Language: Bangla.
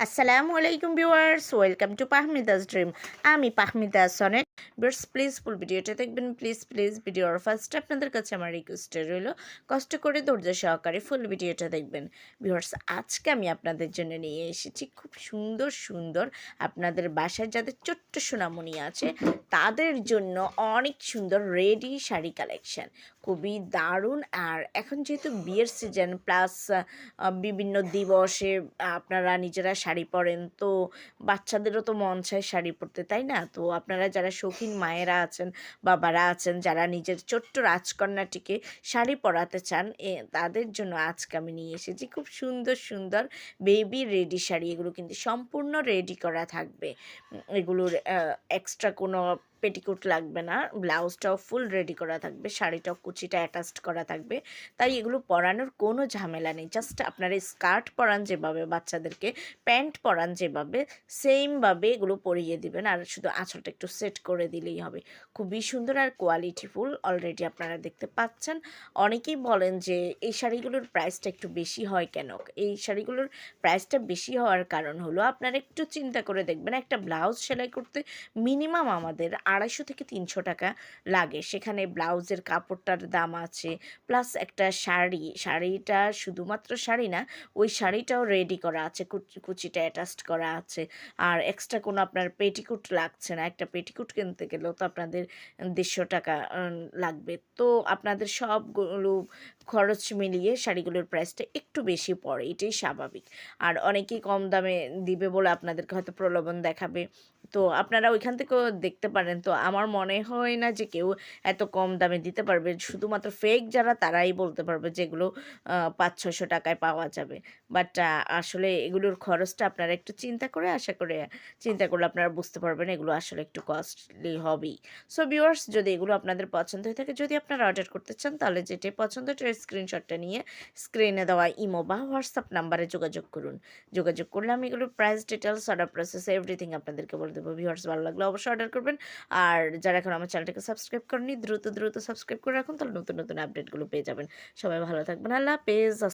আসসালামু আলাইকুম viewers welcome to Pahmidas dream আমি Pahmidas Sonet viewers please full ভিডিওটা দেখবেন। প্লিজ প্লিজ ভিডিওর ফার্স্ট আপনাদের কাছে আমার রিকোয়েস্টে রইল, কষ্ট করে ধৈর্য সহকারে ফুল ভিডিওটা দেখবেন। ভিউয়ার্স আজকে আমি আপনাদের জন্য নিয়ে এসেছি খুব সুন্দর সুন্দর আপনাদের বাসায় যাদের ছোট্ট সোনামণি আছে, তাদের জন্য অনেক সুন্দর রেডি শাড়ি কালেকশন খুবই দারুণ আর এখন যেহেতু বিয়ের সিজন প্লাস বিভিন্ন দিবসে আপনারা নিজেরা শাড়ি পরেন, তো বাচ্চাদেরও তো মন চায় শাড়ি পরতে, তাই না? তো আপনারা যারা শৌখিন মায়েরা আছেন, বাবারা আছেন, যারা নিজের ছোট্ট রাজকন্যাটিকে শাড়ি পরাতে চান, এ তাদের জন্য আজকে আমি নিয়ে এসেছি খুব সুন্দর সুন্দর বেবি রেডি শাড়ি। এগুলো কিন্তু সম্পূর্ণ রেডি করা থাকবে। এগুলোর এক্সট্রা কোনো পেটিকোট লাগবে না, ব্লাউজটাও ফুল রেডি করা থাকবে, শাড়িটাও কুচিটা অ্যাটাচড করা থাকবে। তাই এগুলো পরানোর কোনো ঝামেলা নেই জাস্ট আপনারা স্কার্ট পরান যেভাবে, বাচ্চাদেরকে প্যান্ট পরান যেভাবে সেমভাবে এগুলো পরিয়ে দিবেন। আর শুধু আঁচলটা একটু সেট করে দিলেই হবে। খুবই সুন্দর আর কোয়ালিটিফুল অলরেডি আপনারা দেখতে পাচ্ছেন। অনেকেই বলেন যে, এই শাড়িগুলোর প্রাইসটা একটু বেশি হয় কেন? এই শাড়িগুলোর প্রাইসটা বেশি হওয়ার কারণ হলো, আপনারা একটু চিন্তা করে দেখবেন, একটা ব্লাউজ সেলাই করতে মিনিমাম আমাদের আড়াইশো থেকে তিনশো টাকা লাগে। সেখানে ব্লাউজের কাপড়টার দাম আছে, প্লাস একটা শাড়ি। শাড়িটা শুধুমাত্র শাড়ি না, ওই শাড়িটাও রেডি করা আছে, কুচ- কুচিটা অ্যাটাচড করা আছে। আর এক্সট্রা কোনো আপনার পেটিকুট লাগছে না। একটা পেটিকুট কিনতে গেলেও তো আপনাদের দেড়শো টাকা লাগবে। তো আপনাদের সবগুলো খরচ মিলিয়ে শাড়িগুলোর প্রাইসটা একটু বেশি পড়ে, এটাই স্বাভাবিক। আর অনেকেই কম দামে দিবে বলে আপনাদেরকে হয়তো প্রলোভন দেখাবে। তো আপনারা ওইখান থেকেও দেখতে পারেন তো আমার মনে হয় না যে কেউ এত কম দামে দিতে পারবে। শুধুমাত্র ফেক যারা, তারাই বলতে পারবে যেগুলো পাঁচ ছশো টাকায় পাওয়া যাবে। বাট আসলে এগুলোর খরচটা আপনারা একটু চিন্তা করে, আশা করে চিন্তা করলে আপনারা বুঝতে পারবেন এগুলো আসলে একটু কস্টলি হবেই। সো ভিউয়ার্স যদি এগুলো আপনাদের পছন্দ হয়ে থাকে, যদি আপনারা অর্ডার করতে চান, তাহলে যেটাই পছন্দ সেটার স্ক্রিনশটটা নিয়ে স্ক্রিনে দেওয়া ইমো বা হোয়াটসঅ্যাপ নাম্বারে যোগাযোগ করুন। যোগাযোগ করলে আমি এগুলো price details order process everything আপনাদেরকে বলে দেবো। ভিউয়ার্স ভালো লাগলে অবশ্যই অর্ডার করবেন। আর যারা এখন আমার চ্যানেলটাকে সাবস্ক্রাইব করেনি দ্রুত দ্রুত সাবস্ক্রাইব করে রাখুন, তাহলে নতুন নতুন আপডেটগুলো পেয়ে যাবেন। সবাই ভালো থাকবেন। আল্লাহ পেজ